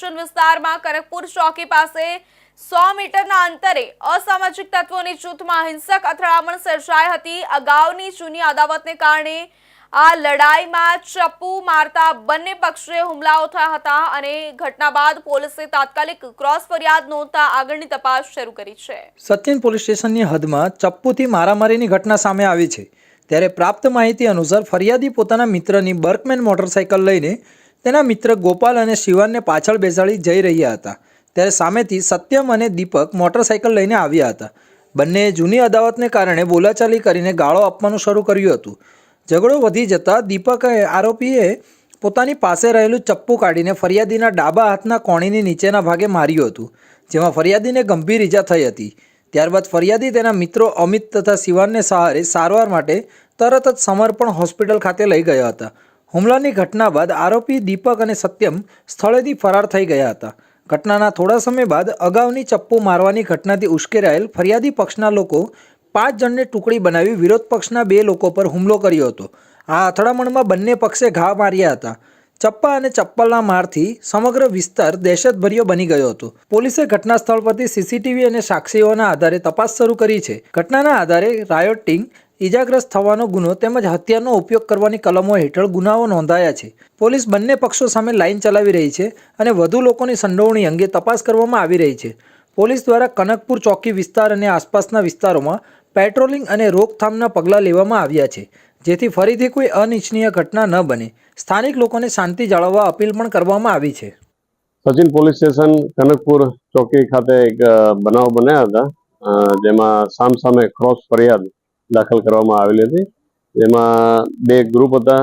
Construction વિસ્તારમાં કરકપુર ચોકી પાસે સો મીટરના અંતરે અસામાજિક તત્વોની જૂથમાં હિંસક અથડામણ સર્જાઈ હતી. અગાઉની જૂની અદાવતને કારણે આ લડાઈમાં ચપ્પુ મારતા બંને પક્ષે હુમલાઓ થયા હતા અને ઘટના બાદ પોલીસે તાત્કાલિક ક્રોસ ફરિયાદ નોંધતા આગળની તપાસ શરૂ કરી છે. સચિન પોલીસ સ્ટેશનની હદમાં ચપ્પુથી મારામારીની ઘટના સામે આવી છે. ત્યારે પ્રાપ્ત માહિતી અનુસાર ફરિયાદી પોતાના મિત્રની બર્કમેન મોટરસાઇકલ લઈને તેના મિત્ર ગોપાલ અને શિવાનને પાછળ બેસાડી જઈ રહ્યા હતા. ત્યારે સામેથી સત્યમ અને દીપક મોટરસાઇકલ લઈને આવ્યા હતા. બંનેએ જૂની અદાવતને કારણે બોલાચાલી કરીને ગાળો આપવાનું શરૂ કર્યું હતું. ઝઘડો વધી જતાં દીપક આરોપીએ પોતાની પાસે રહેલું ચપ્પુ કાઢીને ફરિયાદીના ડાબા હાથના કોણીની નીચેના ભાગે માર્યું હતું, જેમાં ફરિયાદીને ગંભીર ઈજા થઈ હતી. ત્યારબાદ ફરિયાદી તેના મિત્રો અમિત તથા શિવાનને સહારે સારવાર માટે તરત જ સમર્પણ હોસ્પિટલ ખાતે લઈ ગયા હતા. હુમલાની ઘટના બાદ આરોપી દીપક અને સત્યમ સ્થળેથી ફરાર થઈ ગયા હતા. ઘટનાના થોડા સમય બાદ અગાઉની ચપ્પુ મારવાની ઘટનાથી ઉશ્કેરાયેલ ફરિયાદી પક્ષના લોકો પાંચ જણને ટુકડી બનાવી વિરોધ પક્ષના બે લોકો પર હુમલો કર્યો હતો. આ અથડામણમાં બંને પક્ષે ઘા માર્યા હતા. ચપ્પા અને ચપ્પલના મારથી સમગ્ર વિસ્તાર દહેશતભર્યો બની ગયો હતો. પોલીસે ઘટના સ્થળ પરથી સીસીટીવી અને સાક્ષીઓના આધારે તપાસ શરૂ કરી છે. ઘટનાના આધારે રાયોટિંગ ઇજાગ્રસ્ત થવાનો ગુનો તેમજ હત્યાનો ઉપયોગ કરવાની કલમો હેઠળ ગુનાઓ નોંધાયા છે. પોલીસ બંને પક્ષો સામે લાઇન ચલાવી રહી છે અને વધુ લોકોની સંડોવણી અંગે તપાસ કરવામાં આવી રહી છે. પોલીસ દ્વારા કનકપુર ચોકી વિસ્તાર અને આસપાસના વિસ્તારોમાં પેટ્રોલિંગ અને રોકથામના પગલાં લેવામાં આવ્યા છે, જેથી ફરીથી કોઈ અનિચ્છનીય ઘટના ન બને. સ્થાનિક લોકોને શાંતિ જાળવવા અપીલ પણ કરવામાં આવી છે. સચિન પોલીસ સ્ટેશન કનકપુર ચોકી ખાતે એક બનાવ બન્યા હતા જેમાં સામસામે ક્રોસ ફરિયાદ દાખલ કરવામાં આવેલી હતી. જેમાં બે ગ્રુપ હતા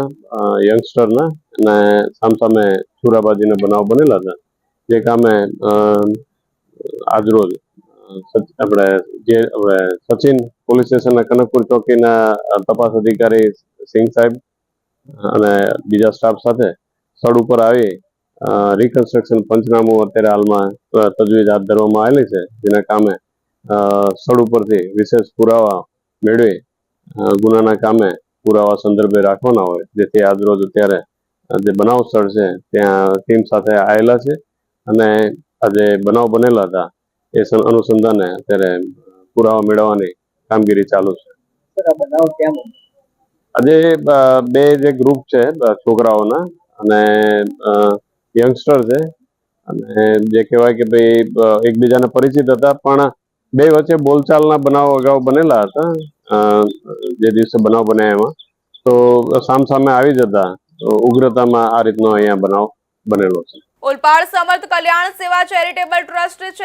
યંગસ્ટરના અને સામસામે છુરાબાજીના બનાવ બનેલા હતા. જે કામે આજરોજ આપણે જે, આપણે સચિન પોલીસ સ્ટેશનના કનકપુર ચોકીના તપાસ અધિકારી સિંહ સાહેબ અને બીજા સ્ટાફ સાથે સ્થળ ઉપર આવી રિકન્સ્ટ્રક્શન પંચનામું અત્યારે હાલમાં તજવીજ હાથ ધરવામાં આવેલી છે. જેના કામે સ્થળ ઉપરથી વિશેષ પુરાવા મેળવી ગુનાના કામે પુરાવા સંદર્ભે રાખવાના હોય જેથી આજરોજ અત્યારે જે બનાવ સ્થળ છે ત્યાં ટીમ સાથે આવેલા છે અને આજે બનાવ બનેલા હતા એ અનુસંધાને અત્યારે પુરાવા મેળવવાની કામગીરી ચાલુ છે. આજે બે જે ગ્રુપ છે છોકરાઓના અને યંગસ્ટર છે અને જે કહેવાય કે ભાઈ એકબીજાને પરિચિત હતા પણ બે વચ્ચે બોલચાલના બનાવો અગાઉ બનેલા હતા. જે દિવસે બનાવ બન્યા એમાં. તો સામસામે આવી જતા ઉગ્રતામાં આ રીતનો અહીંયા બનાવ બનેલો છે. ઓલપાડ સમર્થ કલ્યાણ સેવા ચેરિટેબલ ટ્રસ્ટ છે.